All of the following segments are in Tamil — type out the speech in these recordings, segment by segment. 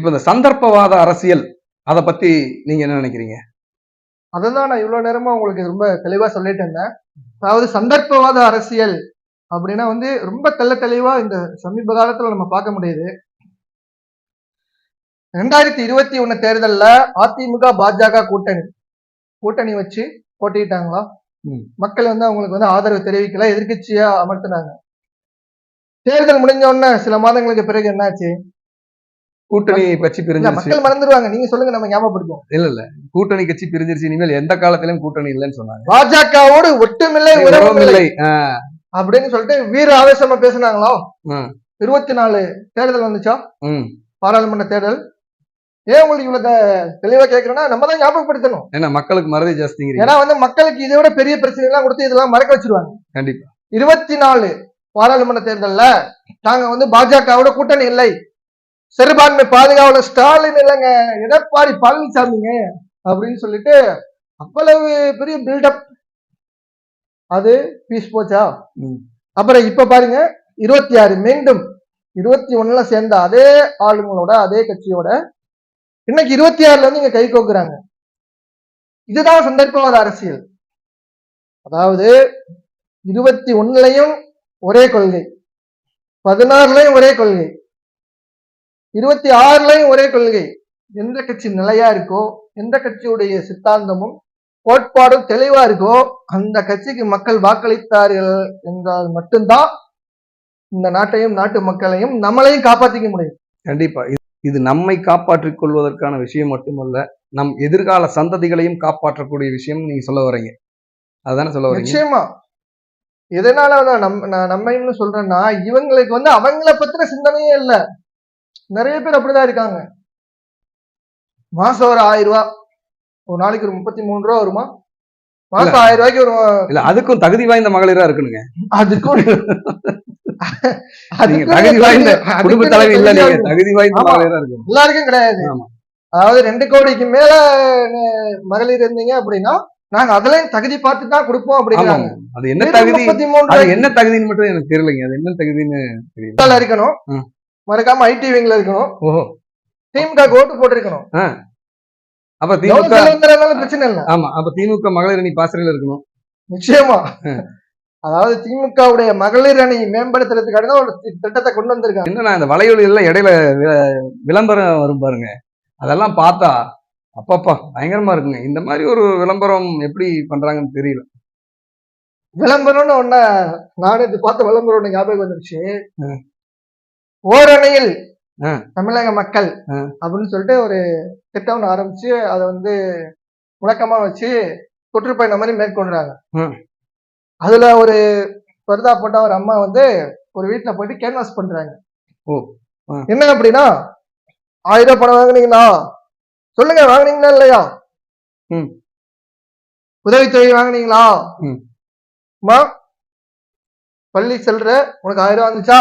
இப்ப இந்த சந்தர்ப்பவாத அரசியல் அதை பத்தி நீங்க என்ன நினைக்கிறீங்க? அதுதான் நான் இவ்வளவு நேரமா உங்களுக்கு ரொம்ப தெளிவா சொல்லிட்டு இருந்தேன். அதாவது சந்தர்ப்பவாத அரசியல் அப்படின்னா வந்து ரொம்ப தெள்ள தெளிவா இந்த சமீப காலத்துல நம்ம பார்க்க முடியுது. ரெண்டாயிரத்தி இருபத்தி ஒண்ணு தேர்தல்ல அதிமுக பாஜக கூட்டணி கூட்டணி வச்சு போட்டிட்டாங்களா. மக்கள் வந்து அவங்களுக்கு வந்து ஆதரவு தெரிவிக்கல எதிர்க்கட்சியா அமர்த்தினாங்க. தேர்தல் முடிஞ்ச உடனே சில மாதங்களுக்கு பிறகு என்னாச்சு? கூட்டணி கட்சி பிரிஞ்சிருச்சு. மக்கள் மறந்துடுவாங்க. நீங்க சொல்லுங்க நம்ம ஞாபகப்படுத்துவோம். இல்ல இல்ல. கூட்டணி கட்சி பிரிஞ்சிருச்சு இனிமேல் எந்த காலத்திலயும் கூட்டணி இல்லைன்னு சொன்னாங்க. பாஜகவோடு ஒட்டுமில்லை உறவுமில்லை அப்படின்னு சொல்லிட்டு வீர ஆவேசமா பேசுனாங்களா. இருபத்தி நாலு தேர்தல் வந்துச்சா. பாராளுமன்ற தேர்தல். ஏன் உங்களுக்கு இவ்வளவு தெளிவா கேக்குறேன்னா நம்ம தான் ஞாபகப்படுத்தணும். ஏன்னா மக்களுக்கு மறதி ஜாஸ்திங்கிறீங்க. ஏன்னா வந்து மக்களுக்கு இதை விட பெரிய பிரச்சனை எல்லாம் கொடுத்து இதெல்லாம் மறக்க வச்சிருவாங்க. கண்டிப்பா. இருபத்தி நாலு பாராளுமன்ற தேர்தல்ல நாங்க வந்து பாஜகவோட கூட்டணி இல்லை. சிறுபான்மை பாதுகாவலர் ஸ்டாலின் இல்லைங்க எடப்பாடி பழனிசாமிங்க அப்படின்னு சொல்லிட்டு அவ்வளவு பெரிய பில்டப் அது பீஸ் போச்சா. அப்புறம் இப்ப பாருங்க இருபத்தி ஆறு மீண்டும் இருபத்தி ஒண்ணுல சேர்ந்த அதே ஆளுங்களோட அதே கட்சியோட இன்னைக்கு இருபத்தி ஆறுல வந்து இங்க கை கோக்குறாங்க. இதுதான் சந்தர்ப்பவாத அரசியல். அதாவது இருபத்தி ஒண்ணுலயும் ஒரே கொள்கை பதினாறுலயும் ஒரே கொள்கை. இருபத்தி ஆறுலயும் ஒரே கொள்கை. எந்த கட்சி நிலையா இருக்கோ எந்த கட்சியுடைய சித்தாந்தமும் கோட்பாடும் தெளிவா இருக்கோ அந்த கட்சிக்கு மக்கள் வாக்களித்தார்கள் என்றால் மட்டும்தான் இந்த நாட்டையும் நாட்டு மக்களையும் நம்மளையும் காப்பாத்திக்க முடியும். கண்டிப்பா. இது- நம்மை காப்பாற்றிக் கொள்வதற்கான விஷயம் மட்டுமல்ல நம் எதிர்கால சந்ததிகளையும் காப்பாற்றக்கூடிய விஷயம் நீங்க சொல்ல வர்றீங்க. அதுதானே சொல்ல வர்றீங்க? நிச்சயமா. எதனால நம் நான் நம்மைன்னு சொல்றேன்னா இவங்களுக்கு வந்து அவங்கள பத்தின சிந்தனையே இல்ல. நிறைய பேர் அப்படிதான் இருக்காங்க. மாசம் ஒரு ஆயிரம் ரூபாய் ஒரு நாளைக்கு ஒரு முப்பத்தி மூணு ரூபா வருமா? மாசம் ஆயிரம் ரூபாய்க்கு ஒரு இல்ல அதுக்கும் தகுதி வாய்ந்த மகளிரா இருக்கணுங்க. அதுக்கும் தகுதி வாய்ந்த குடும்ப தலைவி இல்ல நீங்க. தகுதி வாய்ந்த. மகளிரா இருக்கணும். எல்லாருக்கும் கிடையாது. அதாவது ரெண்டு கோடிக்கு மேல மகளிர் இருந்தீங்க அப்படின்னா நாங்க அதுலயும் தகுதி பார்த்து தான் கொடுப்போம் அப்படிங்கிறாங்க. அது என்ன தகுதி? அது என்ன தகுதின்னு மட்டும் எனக்கு தெரியலைங்க. அது என்ன தகுதின்னு தெரியல. இருக்கணும். மறக்காம ஐடி விங்ல இருக்கணும். திமுக ஓட்டு போட்டிருக்கணும். அப்ப திமுக பிரச்சனை இல்ல. ஆமா அப்ப திமுக மகளிர் அணி பாசறையில இருக்கணும். நிச்சயமா. அதாவது திமுகவுடைய மகளிர் அணி மேம்படுத்துறதுக்காக தான் ஒரு திட்டத்தை கொண்டு வந்திருக்காங்க. என்னன்னா இந்த வலையொலி எல்லாம் இடையில விளம்பரம் வரும் பாருங்க. அதெல்லாம் பார்த்தா அப்பப்பா பயங்கரமா இருக்குங்க. இந்த மாதிரி ஒரு விளம்பரம் எப்படி பண்றாங்கன்னு தெரியல. விளம்பரம்னு ஒன்ன நானே இது பார்த்த விளம்பரம் ஞாபகம் வந்துருச்சு. ஓரணியில். தமிழக மக்கள். அப்படின்னு சொல்லிட்டு ஒரு திட்டம் ஒண்ணு ஆரம்பிச்சு அதை வந்து முழக்கமா வச்சு சுற்றுப்பயணம் மாதிரி மேற்கொள்றாங்க. அதுல ஒரு பருதா போட்ட ஒரு அம்மா வந்து ஒரு வீட்டுல போயிட்டு கேன்வாஸ் பண்றாங்க. என்ன அப்படின்னா ஆயிரம் ரூபாய் பணம் வாங்குனீங்களா சொல்லுங்க வாங்குனீங்களா இல்லையா. உதவித்தொகை வாங்குனீங்களா. அம்மா பள்ளி செல்ற உனக்கு ஆயிரம் ரூபாய் வந்துச்சா.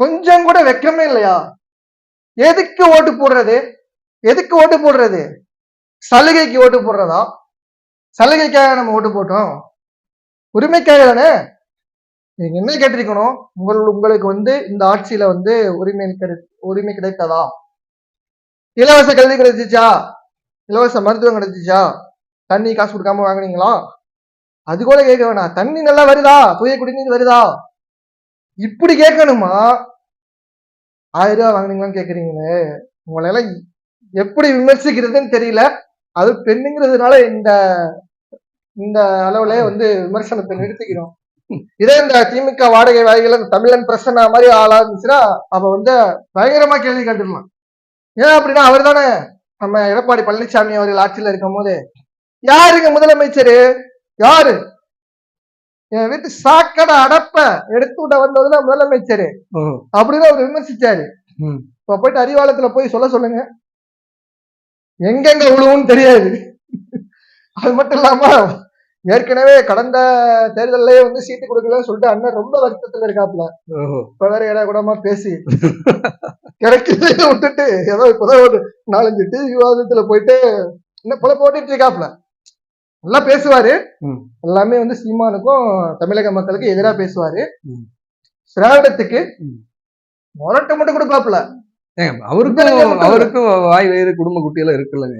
கொஞ்சம் கூட வெக்கமே இல்லையா? எதுக்கு ஓட்டு போடுறது? எதுக்கு ஓட்டு போடுறது? சலுகைக்கு ஓட்டு போடுறதா? சலுகைக்காக நம்ம ஓட்டு போட்டோம். உரிமைக்காக தானே? நீங்க என்ன கேட்டிருக்கணும்? உங்கள் உங்களுக்கு வந்து இந்த ஆட்சியில வந்து உரிமை கிடை உரிமை கிடைத்ததா? இலவச கல்வி கிடைச்சிச்சா? இலவச மருத்துவம் கிடைச்சிச்சா? தண்ணி காசு கொடுக்காம வாங்குனீங்களா? அது கூட கேட்க வேணாம். தண்ணி நல்லா வருதா? தூய குடிநீர் வருதா? இப்படி கேட்கணுமா? ஆயிரம் ரூபாய் வாங்கினீங்களான்னு கேக்குறீங்களே. உங்களை எல்லாம் எப்படி விமர்சிக்கிறதுன்னு தெரியல. அது பெண்ணுங்கிறதுனால இந்த இந்த அளவுல வந்து விமர்சனத்தை நிறுத்திக்கிறோம். இதே இந்த திமுக வாடகை வாய்கள் இந்த தமிழன் பிரசன்னா மாதிரி ஆளா இருந்துச்சுன்னா அப்ப வந்து பயங்கரமா கேள்வி கேட்டுடலாம். ஏன் அப்படின்னா அவர் தானே நம்ம எடப்பாடி பழனிசாமி அவர்கள் ஆட்சியில இருக்கும் போது யாருங்க முதலமைச்சரு? யாரு? என் வீட்டு சாக்கடை அடப்ப எடுத்து விட வந்ததுதான் முதலமைச்சரு. அப்படின்னு அவர் விமர்சிச்சாரு. இப்ப போயிட்டு அறிவாலயத்துல போய் சொல்ல சொல்லுங்க எங்கெங்க விழுவுன்னு தெரியாது அது மட்டும் இல்லாம ஏற்கனவே கடந்த தேர்தல்லே வந்து சீட்டு கொடுக்கலன்னு சொல்லிட்டு அண்ணன் ரொம்ப வருத்தத்துல இருக்காப்ல. இப்ப வேற இட கூடமா பேசி கிடைக்கல விட்டுட்டு ஏதோ இப்பதான் ஒரு நாலஞ்சு டிவி விவாதத்துல போயிட்டு இன்னும் போல போட்டுட்டு இருக்காப்ல நல்லா பேசுவாரு. எல்லாமே வந்து சீமானுக்கும் தமிழக மக்களுக்கு எதிரா பேசுவாரு. ம். முரட்டை மட்டும் கொடுப்பாப்ல அவருக்கும் அவருக்கும் வாய் வயிறு குடும்ப குட்டியெல்லாம் இருக்குல்லங்க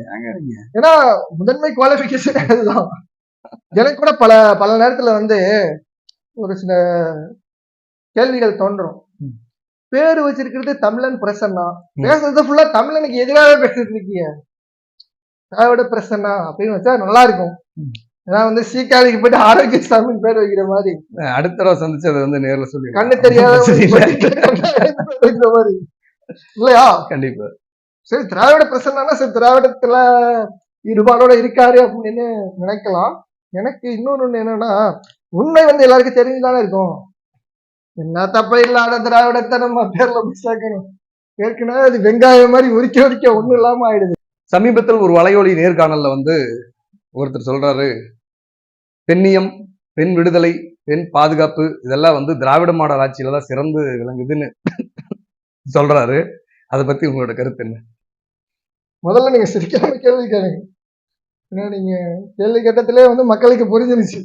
ஏன்னா முதன்மை குவாலிபிகேஷன் அதுதான். எனக்கு கூட பல பல நேரத்துல வந்து ஒரு சில கேள்விகள் தோன்றும். பேரு வச்சிருக்கிறது தமிழன் பிரசன்னா. பேசுறது ஃபுல்லா தமிழனுக்கு எதிராக பேசிட்டு இருக்கீங்க. திராவிட பிரசன்னா அப்படின்னு வச்சா நல்லா இருக்கும். ஏன்னா வந்து சீக்காளிக்கு போயிட்டு ஆரோக்கிய சாமின்னு பேர் வைக்கிற மாதிரி. அடுத்த தடவை சந்திச்சு அதை வந்து நேர்ல சொல்லி கண்ணு தெரியாத வைக்கிற மாதிரி இல்லையா? கண்டிப்பா. சரி திராவிட பிரசன்னா சரி திராவிடத்துல ஈடுபாடோட இருக்காரு அப்படின்னு நினைக்கலாம். எனக்கு இன்னொன்னு ஒண்ணு என்னன்னா உண்மை வந்து எல்லாருக்கும் தெரிஞ்சுதானே இருக்கும். என்ன தப்ப இல்லாத திராவிடத்தை நம்ம பேர்ல சேர்க்கணும். ஏற்கனவே அது வெங்காயம் மாதிரி உரிக்க உரிக்க ஒண்ணும் இல்லாம ஆயிடுது. சமீபத்தில் ஒரு வலையொலி நேர்காணல்ல வந்து ஒருத்தர் சொல்றாரு பெண்ணியம் பெண் விடுதலை பெண் பாதுகாப்பு இதெல்லாம் வந்து திராவிட மாடல் ஆட்சியில தான் சிறந்து விளங்குதுன்னு சொல்றாரு. அதை பத்தி உங்களோட கருத்து என்ன? முதல்ல நீங்க சிரிக்காம கேள்வி கேளுங்க. ஏன்னா நீங்க கேள்வி கேட்டத்திலே வந்து மக்களுக்கு புரிஞ்சிருச்சு.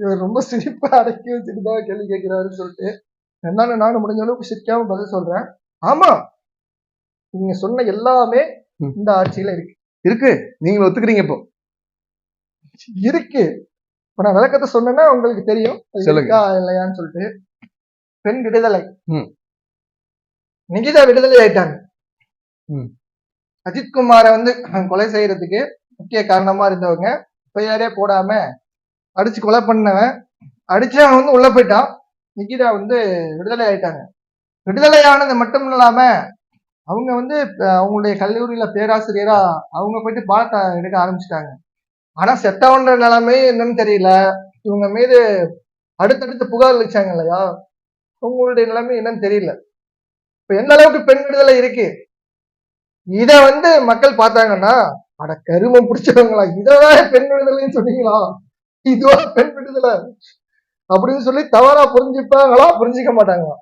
இவர் ரொம்ப சிரிப்பா அடக்கி வச்சுட்டு தான் கேள்வி கேட்கிறாருன்னு சொல்லிட்டு என்னன்னு நானும் முடிஞ்ச அளவுக்கு சிரிக்காம பதில் சொல்றேன். ஆமா நீங்க சொன்ன எல்லாமே. இந்த ஆட்சியில இருக்கு. இருக்கு. நீங்க ஒத்துக்கிறீங்க இப்போ. இருக்கு. இப்ப நான் விளக்கத்தை சொன்னேன்னா உங்களுக்கு தெரியும். இருக்கா இல்லையான்னு சொல்லிட்டு பெண் விடுதலை. நிகிதா விடுதலை ஆயிட்டாங்க. ம். அஜித்குமாரை வந்து கொலை செய்யறதுக்கு முக்கிய காரணமா இருந்தவங்க. பெயரே போடாம அடிச்சு கொலை பண்ணவன். அடிச்சு அவன் வந்து உள்ள போயிட்டான். நிகிதா வந்து விடுதலை ஆயிட்டாங்க. விடுதலை ஆனது மட்டும் இல்லாம அவங்க வந்து அவங்களுடைய கல்லூரியில பேராசிரியரா அவங்க போயிட்டு பாடத்தை எடுக்க ஆரம்பிச்சிட்டாங்க. ஆனா செத்தவன்ற நிலைமை என்னன்னு தெரியல. இவங்க மீது அடுத்தடுத்து புகார் அளிச்சாங்க இல்லையா? அவங்களுடைய நிலைமை என்னன்னு தெரியல. இப்ப எந்த அளவுக்கு பெண் விடுதலை இருக்கு? இத வந்து மக்கள் பார்த்தாங்கன்னா அட கருமம் பிடிச்சவங்களா இதான் பெண் விடுதலைன்னு சொன்னீங்களா? இதுவா பெண் விடுதலை? அப்படின்னு சொல்லி தவறா புரிஞ்சுப்பாங்களா? புரிஞ்சுக்க மாட்டாங்களா?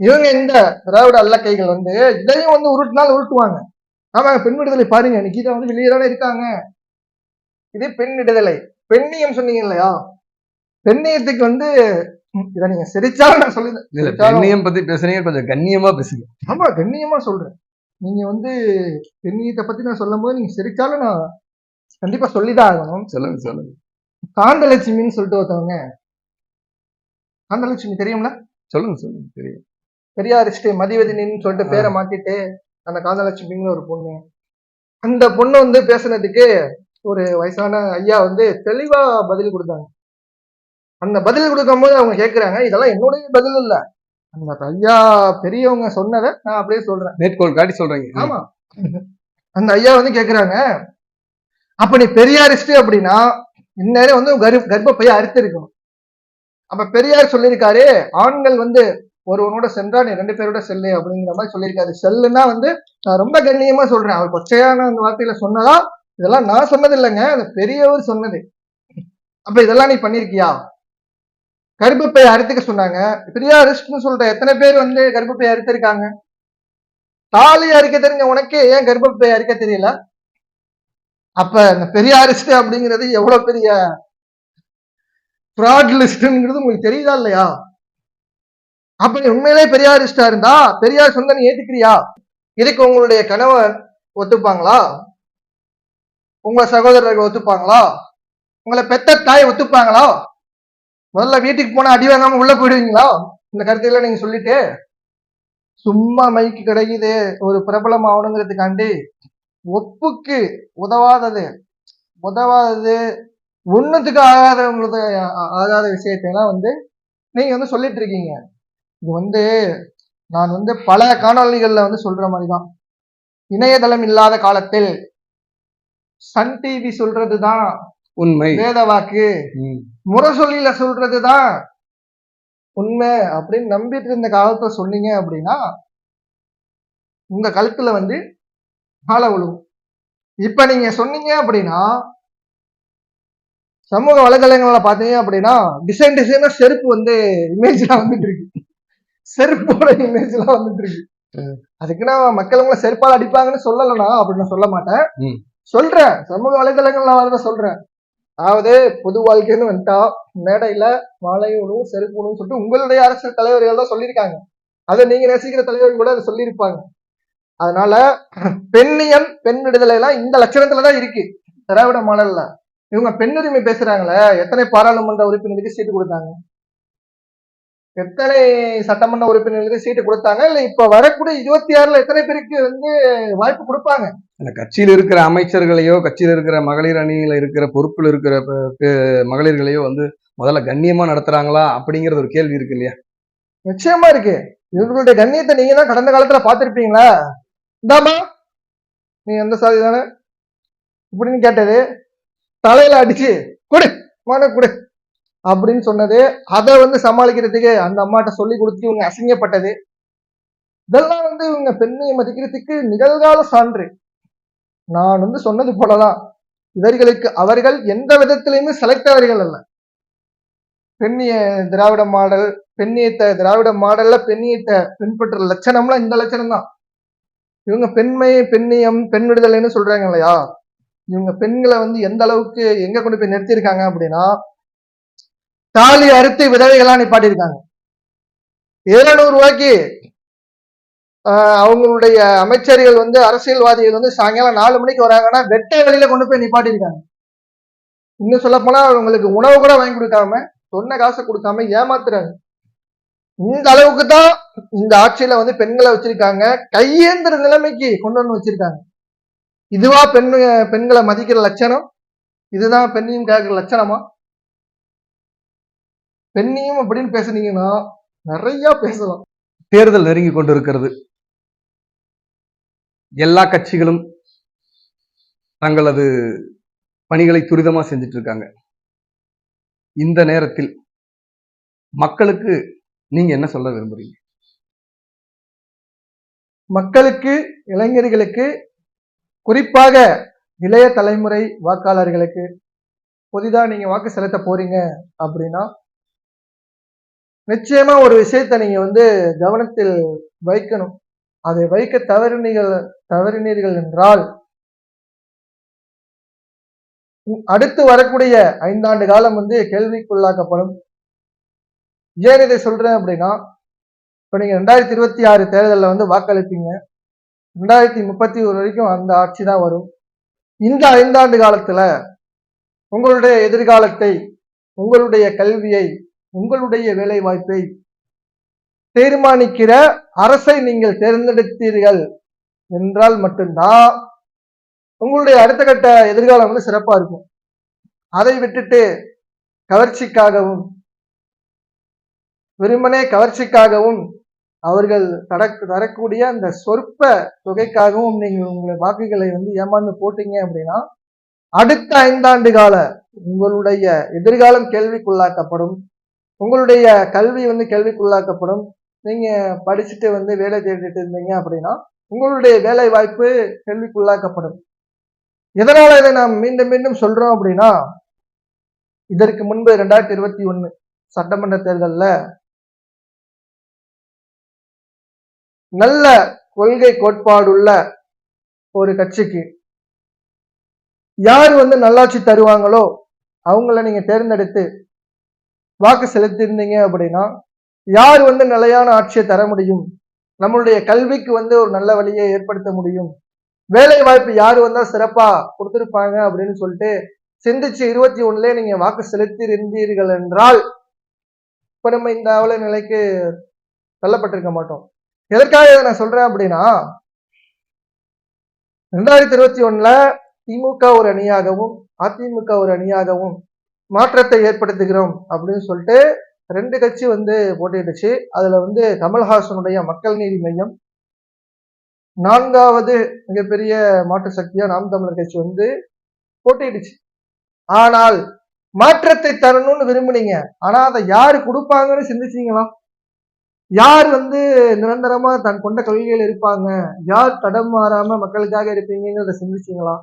இவங்க இந்த திராவிட அல்லக்கைகள் வந்து இதையும் வந்து உருட்டினாலும் உருட்டுவாங்க. ஆமாங்க பெண் விடுதலை பாருங்க நிக்கிதா வந்து வெளியே தானே இருக்காங்க. இது பெண் விடுதலை பெண்ணியம் சொன்னீங்க இல்லையா பெண்ணியத்துக்கு வந்து இதை நீங்க சிரிச்சாலும் நான் சொல்லி இல்ல பெண்ணியம் பத்தி பேசுறீங்க கொஞ்சம் கண்ணியமா பேசுங்க. ஆமா கண்ணியமா சொல்றேன். நீங்க வந்து பெண்ணியத்தை பத்தி நான் சொல்லும் போது நீங்க சிரிச்சாலும் நான் கண்டிப்பா சொல்லிதான் ஆகணும். சொல்லுங்க சொல்லுங்க. காந்தலட்சுமின்னு சொல்லிட்டு ஒருத்தவங்க. காந்தலட்சுமி தெரியும்ல? சொல்லுங்க சொல்லுங்க தெரியும். பெரியாரிஸ்ட் மதிவதினின்னு சொல்லிட்டு பேரை மாத்திட்டு அந்த காந்தலட்சுமிங்கிற ஒரு பொண்ணு. அந்த பொண்ணு வந்து பேசுனதுக்கு ஒரு வயசான ஐயா வந்து தெளிவா பதில் கொடுத்தாங்க. அந்த பதில் கொடுக்கும்போது அவங்க கேக்குறாங்க இதெல்லாம் என்னுடைய பதில் இல்ல. அந்த ஐயா பெரியவங்க சொன்னதை நான் அப்படியே சொல்றேன். மேற்கோள் காட்டி சொல்றீங்க. ஆமா. அந்த ஐயா வந்து கேக்குறாங்க அப்ப நீ பெரியாரிஸ்ட் அப்படின்னா இந்நேரம் வந்து கர்ப்ப கர்ப்பப்பைய அறுத்திருக்கணும். அப்ப பெரியார் சொல்லியிருக்காரு ஆண்கள் வந்து ஒருவனோட சென்றா நீ ரெண்டு பேரோட செல்லு அப்படிங்கிற மாதிரி சொல்லியிருக்காரு. செல்லுன்னா வந்து நான் ரொம்ப கண்ணியமா சொல்றேன். அவர் கொச்சையான அந்த வார்த்தையில சொன்னதா இதெல்லாம் நான் சொன்னது இல்லைங்க அது பெரியவர் சொன்னது. அப்ப இதெல்லாம் நீ பண்ணிருக்கியா? கர்ப்பப்பை அறுத்துக்க சொன்னாங்க. பெரியாரிஸ்ட்னு சொல்ற எத்தனை பேர் வந்து கர்ப்பப்பை அறுத்திருக்காங்க? தாலி அரிக்க தெரிஞ்ச உனக்கே ஏன் கர்ப்பப்பை அரிக்க தெரியல? அப்ப இந்த பெரியாரிஸ்ட் அப்படிங்கிறது எவ்வளவு பெரிய ஃப்ராட் லிஸ்ட்ங்கிறது உங்களுக்கு தெரியுதா இல்லையா? அப்ப நீ உண்மையிலே பெரியாரிஸ்டா இருந்தா? பெரியார் சொந்த நீ ஏத்துக்கிறியா? இதுக்கு உங்களுடைய கணவர் ஒத்துப்பாங்களா? உங்க சகோதரர்கள் ஒத்துப்பாங்களா? உங்களை பெத்த தாய் ஒத்துப்பாங்களா? முதல்ல வீட்டுக்கு போனா அடி வாங்காம உள்ள போயிடுவீங்களா? இந்த கருத்தையெல்லாம் நீங்க சொல்லிட்டு சும்மா மைக்கு கிடைக்குது. ஒரு பிரபலம் ஆகணுங்கிறதுக்காண்டி ஒப்புக்கு உதவாதது. உதவாதது ஒண்ணுத்துக்கு ஆகாதவங்களுக்கு ஆகாத விஷயத்தையெல்லாம் வந்து நீங்க வந்து சொல்லிட்டு இருக்கீங்க. இது வந்து நான் வந்து பல காணொளிகள்ல வந்து சொல்ற மாதிரிதான். இணையதளம் இல்லாத காலத்தில் சன் டிவி சொல்றதுதான் உண்மை. வேத வாக்கு. முரசொலியில சொல்றதுதான் உண்மை அப்படின்னு நம்பிட்டு இருந்த காலத்தை சொன்னீங்க அப்படின்னா உங்க கழுத்துல வந்து மாலை விழுவும் இப்ப நீங்க சொன்னீங்க அப்படின்னா சமூக வலைதளங்கள்ல பாத்தீங்க அப்படின்னா டிசைன் டிசைனா செருப்பு வந்து இமேஜ்லாம் வந்துட்டு இருக்கு செருப்போட இமேஜ்லாம் வந்துட்டு இருக்கு அதுக்கு நான் மக்கள் உங்களை செருப்பால் அடிப்பாங்கன்னு சொல்லலைனா அப்படின்னு சொல்ல மாட்டேன். சொல்றேன். சமூக வலைதளங்கள்ல வரத சொல்றேன். அதாவது பொது வாழ்க்கைன்னு வந்துட்டா மேடையில மாலையோடும் உணவும் சொல்லிட்டு உங்களுடைய அரசியல் தலைவர்கள் தான் சொல்லியிருக்காங்க. அதை நீங்க நேசிக்கிற தலைவர்கள் கூட அதை சொல்லியிருப்பாங்க. அதனால பெண்ணியம் பெண் விடுதலை எல்லாம் இந்த லட்சணத்துலதான் இருக்கு. திராவிட மாடல்ல. இவங்க பெண்ணுரிமை பேசுறாங்களே எத்தனை பாராளுமன்ற உறுப்பினருக்கு சீட்டு கொடுத்தாங்க? எத்தனை சட்டமன்ற உறுப்பினர்களுக்கு சீட்டு கொடுத்தாங்க? இல்ல இப்ப வரக்கூடிய இருபத்தி ஆறுல எத்தனை பேருக்கு வந்து வாய்ப்பு கொடுப்பாங்க? அந்த கட்சியில் இருக்கிற அமைச்சர்களையோ கட்சியில் இருக்கிற மகளிர் அணியில இருக்கிற பொறுப்பில் இருக்கிற மகளிர்களையோ வந்து முதல்ல கண்ணியமா நடத்துறாங்களா அப்படிங்கறது ஒரு கேள்வி இருக்கு இல்லையா? நிச்சயமா இருக்கு. இவர்களுடைய கண்ணியத்தை நீங்க தான் கடந்த காலத்துல பாத்திருப்பீங்களா இந்தாமா நீ எந்த சாதி தானே? இப்படின்னு கேட்டது. தலையில அடிச்சு கொடு மான கொடு. அப்படின்னு சொன்னது அதை வந்து சமாளிக்கிறதுக்கு அந்த அம்மாட்ட சொல்லி கொடுத்து இவங்க அசிங்கப்பட்டது. இதெல்லாம் வந்து இவங்க பெண்ணை மதிக்கிறதுக்கு நிகழ்கால சான்று. நான் வந்து சொன்னது போலதான். இவர்களுக்கு அவர்கள் எந்த விதத்திலையுமே செலக்ட் ஆவர்கள் அல்ல. பெண்ணிய திராவிட மாடல் பெண்ணியத்தை திராவிட மாடல்ல பெண்ணியத்தை பின்பற்ற லட்சணம்லாம் இந்த லட்சணம் தான் இவங்க பெண்மை பெண்ணியம் பெண் விடுதலைன்னு சொல்றாங்க இல்லையா? இவங்க பெண்களை வந்து எந்த அளவுக்கு எங்க கொண்டு போய் நிறுத்தியிருக்காங்க அப்படின்னா தாலி அறுத்து விதவைகளாக நிப்பாட்டியிருக்காங்க. இருநூறு ரூபாய்க்கு ஆஹ், அவங்களுடைய அமைச்சர்கள் வந்து அரசியல்வாதிகள் வந்து சாயங்காலம் நாலு மணிக்கு வராங்கன்னா வெட்டை வெளியில கொண்டு போய் நிப்பாட்டியிருக்காங்க. இன்னும் சொல்ல போனா அவங்களுக்கு உணவு கூட வாங்கி கொடுக்காம சொன்ன காசை கொடுக்காம ஏமாத்துறாங்க. இந்த அளவுக்கு தான் இந்த ஆட்சியில வந்து பெண்களை வச்சிருக்காங்க. கையேந்திர நிலைமைக்கு கொண்டு வந்து வச்சிருக்காங்க. இதுவா பெண் பெண்களை மதிக்கிற லட்சணம்? இதுதான் பெண்ணையும் கேட்கிற லட்சணமா? பெண்ணையும் அப்படின்னு பேசுனீங்கன்னா நிறைய பேசலாம். தேர்தல் நெருங்கி கொண்டிருக்கிறது. எல்லா கட்சிகளும் தங்களது பணிகளை துரிதமா செஞ்சுட்டு இருக்காங்க இந்த நேரத்தில் மக்களுக்கு நீங்க என்ன சொல்ல விரும்புறீங்க? மக்களுக்கு இளைஞர்களுக்கு குறிப்பாக இளைய தலைமுறை வாக்காளர்களுக்கு புதிதா நீங்க வாக்கு செலுத்த போறீங்க அப்படின்னா நிச்சயமா ஒரு விஷயத்தை நீங்க வந்து கவனத்தில் வைக்கணும். அதை வைக்க தவறினீர்கள் தவறினீர்கள் என்றால் அடுத்து வரக்கூடிய ஐந்தாண்டு காலம் வந்து கேள்விக்குள்ளாக்கப்படும். ஏன் இதை சொல்றேன் அப்படின்னா இப்ப நீங்க ரெண்டாயிரத்தி இருபத்தி ஆறு தேர்தலில் வந்து வாக்களிப்பீங்க. ரெண்டாயிரத்தி முப்பத்தி ஒரு வரைக்கும் அந்த ஆட்சி தான் வரும். இந்த ஐந்தாண்டு காலத்துல உங்களுடைய எதிர்காலத்தை உங்களுடைய கல்வியை உங்களுடைய வேலை வாய்ப்பை தீர்மானிக்கிற அரசை நீங்கள் தேர்ந்தெடுத்தீர்கள் என்றால் மட்டும்தான் உங்களுடைய அடுத்த கட்ட எதிர்காலம் வந்து சிறப்பா இருக்கும். அதை விட்டுட்டு கவர்ச்சிக்காகவும் வெறுமனே கவர்ச்சிக்காகவும் அவர்கள் தர தரக்கூடிய அந்த சொற்ப தொகைக்காகவும் நீங்கள் உங்களை வாக்குகளை வந்து ஏமாந்து போட்டீங்க அப்படின்னா அடுத்த ஐந்தாண்டு கால உங்களுடைய எதிர்காலம் கேள்விக்குள்ளாக்கப்படும். உங்களுடைய கல்வி வந்து கேள்விக்குள்ளாக்கப்படும். நீங்க படிச்சுட்டு வந்து வேலை தேடிட்டு இருந்தீங்க அப்படின்னா உங்களுடைய வேலை வாய்ப்பு கேள்விக்குள்ளாக்கப்படும். எதனால இதை நாம் மீண்டும் மீண்டும் சொல்றோம் அப்படின்னா இதற்கு முன்பு ரெண்டாயிரத்தி இருபத்தி ஒண்ணு சட்டமன்ற தேர்தல்ல நல்ல கொள்கை கோட்பாடுள்ள ஒரு கட்சிக்கு யார் வந்து நல்லாட்சி தருவாங்களோ அவங்கள நீங்க தேர்ந்தெடுத்து வாக்கு செலுத்தியிருந்தீங்க அப்படின்னா யார் வந்து நிலையான ஆட்சியை தர முடியும்? நம்மளுடைய கல்விக்கு வந்து ஒரு நல்ல வழியை ஏற்படுத்த முடியும். வேலை வாய்ப்பு யார் வந்தால் சிறப்பாக கொடுத்துருப்பாங்க அப்படின்னு சொல்லிட்டு சிந்திச்சு இருபத்தி ஒன்றுலேயே நீங்கள் வாக்கு செலுத்தி இருந்தீர்கள் என்றால் இப்போ நம்ம இந்த அவல நிலைக்கு தள்ளப்பட்டிருக்க மாட்டோம். எதற்காக இதை நான் சொல்றேன் அப்படின்னா ரெண்டாயிரத்தி இருபத்தி ஒன்றில் திமுக ஒரு அணியாகவும் அதிமுக ஒரு அணியாகவும் மாற்றத்தை ஏற்படுத்துகிறோம் அப்படின்னு சொல்லிட்டு ரெண்டு கட்சி வந்து போட்டியிடுச்சு. அதுல வந்து கமல்ஹாசனுடைய மக்கள் நீதி மையம். நான்காவது மிகப்பெரிய மாற்று சக்தியா நாம் தமிழர் கட்சி வந்து போட்டியிடுச்சு. ஆனால் மாற்றத்தை தரணும்னு விரும்புனீங்க. ஆனா அதை யாரு கொடுப்பாங்கன்னு சிந்திச்சீங்களா? யார் வந்து நிரந்தரமா தன் கொண்ட கொள்கையில் இருப்பாங்க? யார் தடம் மாறாம மக்களுக்காக இருப்பீங்கிறத சிந்திச்சீங்களா?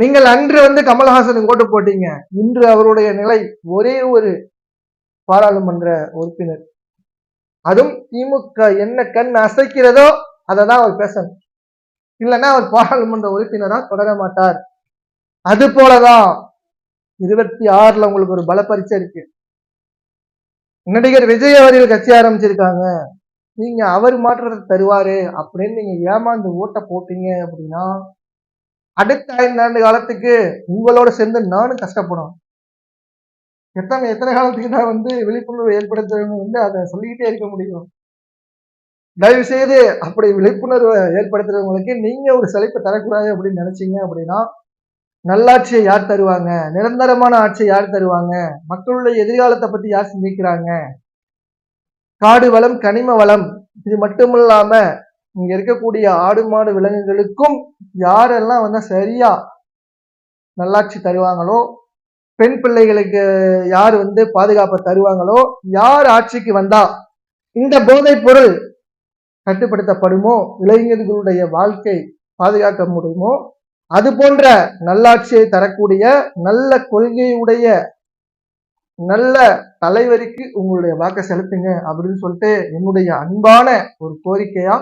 நீங்கள் அன்று வந்து கமல்ஹாசனுக்கு ஓட்டு போட்டீங்க. இன்று அவருடைய நிலை ஒரே ஒரு பாராளுமன்ற உறுப்பினர். அதுவும் திமுக என்ன கண் அசைக்கிறதோ அதை தான் அவர் பேசணும். இல்லைன்னா அவர் பாராளுமன்ற உறுப்பினரா தொடர மாட்டார். அது போலதான் இருபத்தி ஆறுல உங்களுக்கு ஒரு பல பரீட்சை இருக்கு. நடிகர் விஜய் அவர்கள் கட்சி ஆரம்பிச்சிருக்காங்க. நீங்க அவர் மாற்றத்தை தருவாரு அப்படின்னு நீங்க ஏமாந்து ஓட்ட போட்டீங்க அப்படின்னா அடுத்த ஐந்தாண்டு காலத்துக்கு உங்களோட சேர்ந்து நானும் கஷ்டப்படும் எத்தனை எத்தனை காலத்துக்கு நான் வந்து விழிப்புணர்வு ஏற்படுத்துறவங்க வந்து அதை சொல்லிக்கிட்டே இருக்க முடியும். தயவு செய்து அப்படி விழிப்புணர்வை ஏற்படுத்துறவங்களுக்கு நீங்க ஒரு சிலைப்பை தரக்கூடாது அப்படின்னு நினைச்சீங்க அப்படின்னா நல்லாட்சியை யார் தருவாங்க? நிரந்தரமான ஆட்சியை யார் தருவாங்க? மக்களுடைய எதிர்காலத்தை பத்தி யார் சிந்திக்கிறாங்க? காடு வளம் கனிம வளம் இது மட்டுமில்லாம இங்க இருக்கக்கூடிய ஆடு மாடு விலங்குகளுக்கும் யாரெல்லாம் வந்து சரியா நல்லாட்சி தருவாங்களோ பெண் பிள்ளைகளுக்கு யார் வந்து பாதுகாப்பை தருவாங்களோ யார் ஆட்சிக்கு வந்தா இந்த போதைப் பொருள் கட்டுப்படுத்தப்படுமோ இளைஞர்களுடைய வாழ்க்கை பாதுகாக்க முடியுமோ அது போன்ற நல்லாட்சியை தரக்கூடிய நல்ல கொள்கையுடைய நல்ல தலைவருக்கு உங்களுடைய வாக்கை செலுத்துங்க அப்படின்னு சொல்லிட்டு என்னுடைய அன்பான ஒரு கோரிக்கையா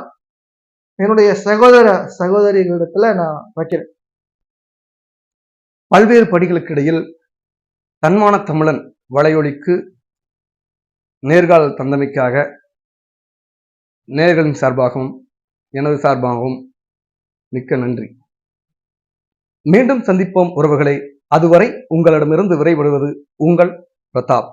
என்னுடைய சகோதர சகோதரிகளிடத்துல நான் வைக்கிறேன். பல்வேறு படிகளுக்கு இடையில் தன்மான தமிழன் வலையொலிக்கு நேர்கால தந்தமைக்காக நேர்களின் சார்பாகவும் எனது சார்பாகவும் மிக்க நன்றி. மீண்டும் சந்திப்போம் உறவுகளை. அதுவரை உங்களிடமிருந்து விரைவிடுவது உங்கள் பிரதாப்.